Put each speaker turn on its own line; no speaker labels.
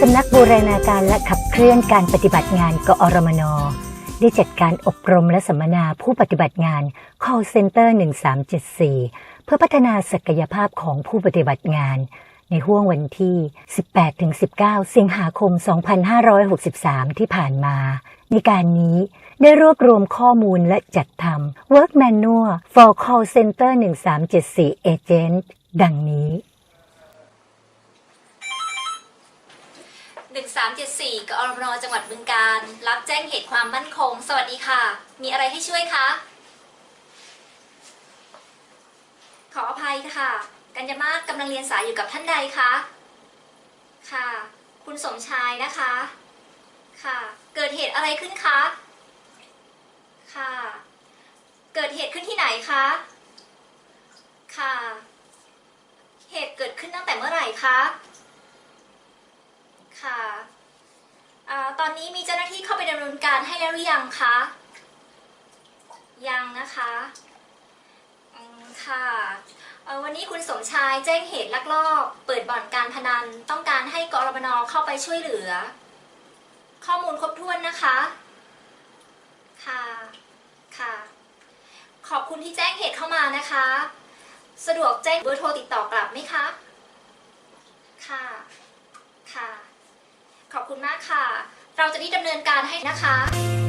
สำนักบูรณาการและขับเคลื่อนการปฏิบัติงานกอรมนได้จัดการอบรมและสัมมนาผู้ปฏิบัติงาน call center 1374 เพื่อพัฒนาศักยภาพของผู้ปฏิบัติงาน ในห้วงวันที่ 18-19 สิงหาคม 2563 ที่ผ่านมา ในการนี้ได้รวบรวมข้อมูลและจัดทำ Work Manual for Call Center 1374 Agent ดังนี้
1374กอรมนจังหวัดบึงการ รับแจ้งเหตุความมั่นคง สวัสดีค่ะ มีอะไรให้ช่วยคะ ขออภัยค่ะ กัญญมาศกำลังเรียนสายอยู่กับท่านใดคะ ค่ะ คุณสมชายนะคะ ค่ะ เกิดเหตุอะไรขึ้นคะ ค่ะ เกิดเหตุขึ้นที่ไหนคะ ค่ะ เหตุเกิดขึ้นตั้งแต่เมื่อไหร่คะ ค่ะตอนนี้มีเจ้าหน้าที่เข้าไปดำเนินการให้แล้วหรือยังคะ ยังนะคะ ค่ะ วันนี้คุณสมชายแจ้งเหตุลักลอบเปิดบ่อนการพนัน ต้องการให้กรมนเข้าไปช่วยเหลือ ข้อมูลครบถ้วนนะคะ ค่ะ ค่ะ ขอบคุณที่แจ้งเหตุเข้ามานะคะ สะดวกแจ้งเบอร์โทรติดต่อกลับไหมคะ ค่ะ ค่ะ ขอบคุณมากค่ะ เราจะรีบดำเนินการให้นะคะ